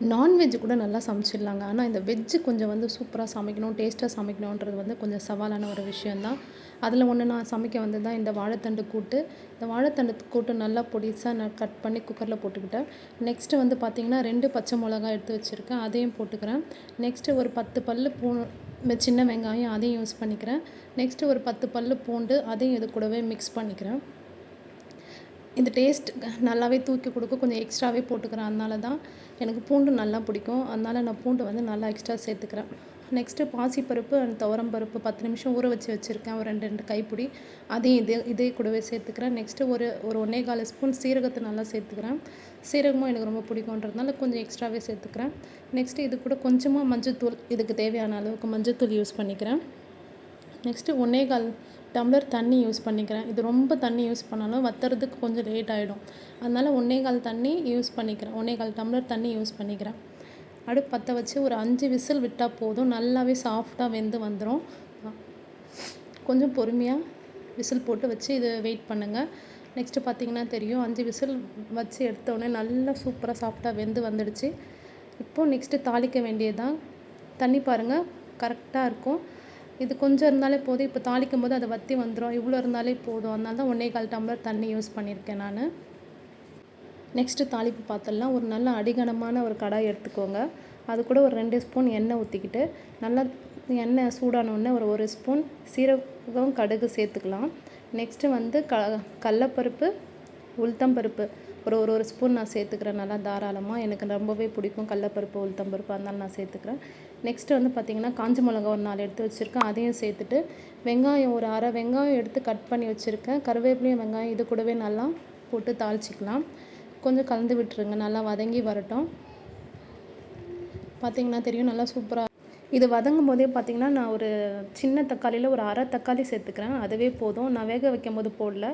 Non veg கூட நல்லா சமைச்சிடலாங்க. ஆனால் இந்த வெஜ்ஜு கொஞ்சம் வந்து சூப்பராக சமைக்கணும் டேஸ்ட்டாக சமைக்கணுன்றது வந்து கொஞ்சம் சவாலான ஒரு விஷயந்தான் அதில் ஒன்று நான் சமைக்க வந்து தான் இந்த வாழைத்தண்டு கூட்டு. இந்த வாழைத்தண்டு கூட்டு நல்லா பொடிசாக நான் கட் பண்ணி குக்கரில் போட்டுக்கிட்டேன். நெக்ஸ்ட்டு வந்து பார்த்திங்கன்னா ரெண்டு பச்சை மிளகா எடுத்து வச்சுருக்கேன். அதையும் போட்டுக்கிறேன். நெக்ஸ்ட்டு ஒரு பத்து பல் பூ சின்ன வெங்காயம் அதையும் யூஸ் பண்ணிக்கிறேன். நெக்ஸ்ட்டு ஒரு பத்து பல் பூண்டு அதையும் இது கூடவே மிக்ஸ் பண்ணிக்கிறேன். இந்த டேஸ்ட் நல்லாவே தூக்கி கொடுக்க கொஞ்சம் எக்ஸ்ட்ராவே போட்டுக்கிறேன். அதனால தான் எனக்கு பூண்டு நல்லா பிடிக்கும். அதனால் நான் பூண்டு வந்து நல்லா எக்ஸ்ட்ரா சேர்த்துக்கிறேன். நெக்ஸ்ட்டு பாசிப்பருப்பு அண்ட் துவரம் பருப்பு பத்து நிமிஷம் ஊற வச்சு வச்சுருக்கேன். ஒரு ரெண்டு ரெண்டு கைப்பிடி. அதையும் இதே இதே கூடவே சேர்த்துக்கிறேன். நெக்ஸ்ட்டு ஒரு ஒரு ஒன்றே கால் ஸ்பூன் சீரகத்தை நல்லா சேர்த்துக்கிறேன். சீரகமும் எனக்கு ரொம்ப பிடிக்குன்றதுனால கொஞ்சம் எக்ஸ்ட்ராவே சேர்த்துக்கிறேன். நெக்ஸ்ட்டு இது கூட கொஞ்சமாக மஞ்சத்தூள் இதுக்கு தேவையான அளவுக்கு மஞ்சத்தூள் யூஸ் பண்ணிக்கிறேன். நெக்ஸ்ட்டு ஒன்றே கால் டம்ளர் தண்ணி யூஸ் பண்ணிக்கிறேன். இது ரொம்ப தண்ணி யூஸ் பண்ணாலும் வத்துறதுக்கு கொஞ்சம் லேட் ஆகிடும் அதனால் ஒன்றே கால் தண்ணி யூஸ் பண்ணிக்கிறேன். ஒன்றே கால் டம்ளர் தண்ணி யூஸ் பண்ணிக்கிறேன். அடுப்பு பற்ற வச்சு ஒரு அஞ்சு விசில் விட்டால் போதும். நல்லாவே சாஃப்டாக வெந்து வந்துடும் கொஞ்சம் பொறுமையாக விசில் போட்டு வச்சு இது வெயிட் பண்ணுங்கள் நெக்ஸ்ட்டு பார்த்தீங்கன்னா தெரியும். அஞ்சு விசில் வச்சு எடுத்தோடனே நல்லா சூப்பராக சாஃப்டாக வெந்து வந்துடுச்சு. இப்போது நெக்ஸ்ட்டு தாளிக்க வேண்டியது தான் தண்ணி பாருங்கள் கரெக்டாக இருக்கும். இது கொஞ்சம் இருந்தாலே போதும். இப்போ தாளிக்கும் போது அதை வற்றி வந்துடும் இவ்வளோ இருந்தாலே போதும். அதனால தான் ஒன்றே கால் டம்ளர் தண்ணி யூஸ் பண்ணியிருக்கேன் நான். நெக்ஸ்ட்டு தாளிப்பு பாத்திரலாம் ஒரு நல்ல அடிகனமான ஒரு கடாய் எடுத்துக்கோங்க. அது கூட ஒரு ரெண்டு ஸ்பூன் எண்ணெய் ஊற்றிக்கிட்டு நல்லா எண்ணெய் சூடானோடனே ஒரு ஒரு ஸ்பூன் சீரகம் கடுகு சேர்த்துக்கலாம். நெக்ஸ்ட்டு வந்து க கடலப்பருப்பு உளுத்தம்பருப்பு ஒரு ஒரு ஒரு ஸ்பூன் நான் சேர்த்துக்கிறேன். நல்லா தாராளமாக எனக்கு ரொம்பவே பிடிக்கும். கடலப்பருப்பு உளுத்தம்பருப்பு அதனால் நான் சேர்த்துக்கிறேன். நெக்ஸ்ட்டு வந்து பார்த்திங்கன்னா காஞ்ச மிளகா ஒரு நாலு எடுத்து வச்சுருக்கேன். அதையும் சேர்த்துட்டு வெங்காயம் ஒரு அரை வெங்காயம் எடுத்து கட் பண்ணி வச்சுருக்கேன். கருவேப்பிலையும் வெங்காயம் இது கூடவே நல்லா போட்டு தாளிச்சிக்கலாம். கொஞ்சம் கலந்து விட்டுருங்க. நல்லா வதங்கி வரட்டும். பார்த்திங்கன்னா தெரியும். நல்லா சூப்பராக இது வதங்கும் போதே பார்த்திங்கன்னா நான் ஒரு சின்ன தக்காளியில் ஒரு அரை தக்காளி சேர்த்துக்கிறேன். அதுவே போதும். நான் வேக வைக்கும் போது போடல.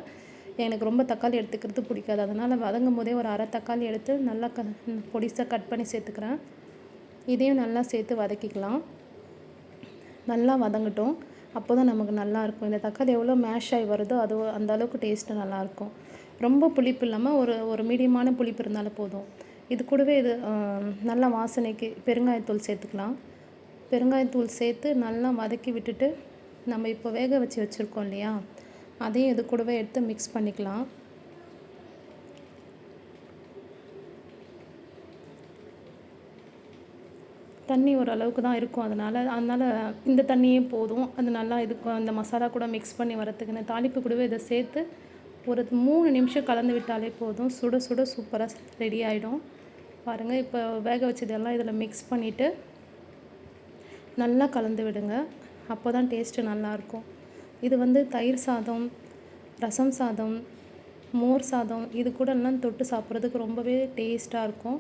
எனக்கு ரொம்ப தக்காளி எடுத்துக்கிறது பிடிக்காது. அதனால் வதங்கும் போதே ஒரு அரை தக்காளி எடுத்து நல்லா க பொடிசாக கட் பண்ணி சேர்த்துக்கிறேன். இதையும் நல்லா சேர்த்து வதக்கிக்கலாம். நல்லா வதங்கட்டும். அப்போ தான் நமக்கு நல்லாயிருக்கும் இந்த தக்காளி எவ்வளோ மேஷ் ஆகி வருதோ அது அந்த அளவுக்கு டேஸ்ட்டு நல்லாயிருக்கும் ரொம்ப புளிப்பு இல்லாமல் ஒரு ஒரு மீடியமான புளிப்பு இருந்தாலும் போதும். இது கூடவே இது நல்லா வாசனைக்கு பெருங்காயத்தூள் சேர்த்துக்கலாம். பெருங்காயத்தூள் சேர்த்து நல்லா வதக்கி விட்டுட்டு நம்ம இப்போ வேக வச்சு வச்சுருக்கோம் இல்லையா? அதையும் இது கூடவே எடுத்து மிக்ஸ் பண்ணிக்கலாம். தண்ணி ஓரளவுக்கு தான் இருக்கும் அதனால் அதனால் இந்த தண்ணியே போதும். அது நல்லா இதுக்கு அந்த மசாலா கூட மிக்ஸ் பண்ணி வரத்துக்கு இந்த தாளிப்பு கூடவே இதை சேர்த்து ஒரு மூணு நிமிஷம் கலந்து விட்டாலே போதும். சுட சுட சூப்பராக ரெடி ஆகிடும் பாருங்கள் இப்போ வேக வச்சதெல்லாம் இதில் மிக்ஸ் பண்ணிவிட்டு நல்லா கலந்து விடுங்க. அப்போ தான் டேஸ்ட்டு நல்லாயிருக்கும் இது வந்து தயிர் சாதம் ரசம் சாதம் மோர் சாதம் இது கூட எல்லாம் தொட்டு சாப்பிட்றதுக்கு ரொம்பவே டேஸ்ட்டாக இருக்கும்.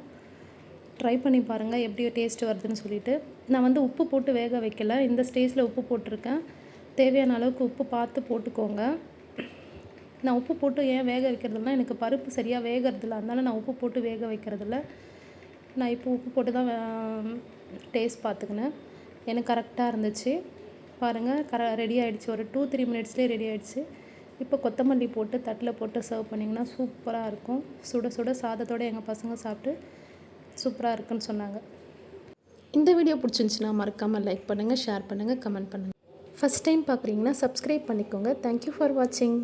ட்ரை பண்ணி பாருங்கள் எப்படி டேஸ்ட்டு வருதுன்னு சொல்லிட்டு. நான் வந்து உப்பு போட்டு வேக வைக்கல இந்த ஸ்டேஜில் உப்பு போட்டிருக்கேன். தேவையான அளவுக்கு உப்பு பார்த்து போட்டுக்கோங்க. நான் உப்பு போட்டு ஏன் வேக வைக்கிறதுனா எனக்கு பருப்பு சரியாக வேகிறதில்ல அதனால் நான் உப்பு போட்டு வேக வைக்கிறதில்ல. நான் இப்போ உப்பு போட்டு தான் டேஸ்ட் பார்த்துக்கினேன். எனக்கு கரெக்டாக இருந்துச்சு. பாருங்கள் கர ரெடி ஆகிடுச்சு ஒரு டூ த்ரீ மினிட்ஸ்லேயே ரெடி ஆகிடுச்சு இப்போ கொத்தமல்லி போட்டு தட்டில் போட்டு சர்வ் பண்ணிங்கன்னா சூப்பராக இருக்கும். சுட சுட சாதத்தோடு எங்கள் பசங்க சாப்பிட்டு சூப்பராக இருக்குன்னு சொன்னாங்க. இந்த வீடியோ பிடிச்சிருந்துச்சின்னா மறக்காமல் லைக் பண்ணுங்கள் ஷேர் பண்ணுங்கள் கமெண்ட் பண்ணுங்கள் ஃபஸ்ட் டைம் பார்க்குறீங்கன்னா சப்ஸ்கிரைப் பண்ணிக்கோங்க. தேங்க்யூ ஃபார் வாட்சிங்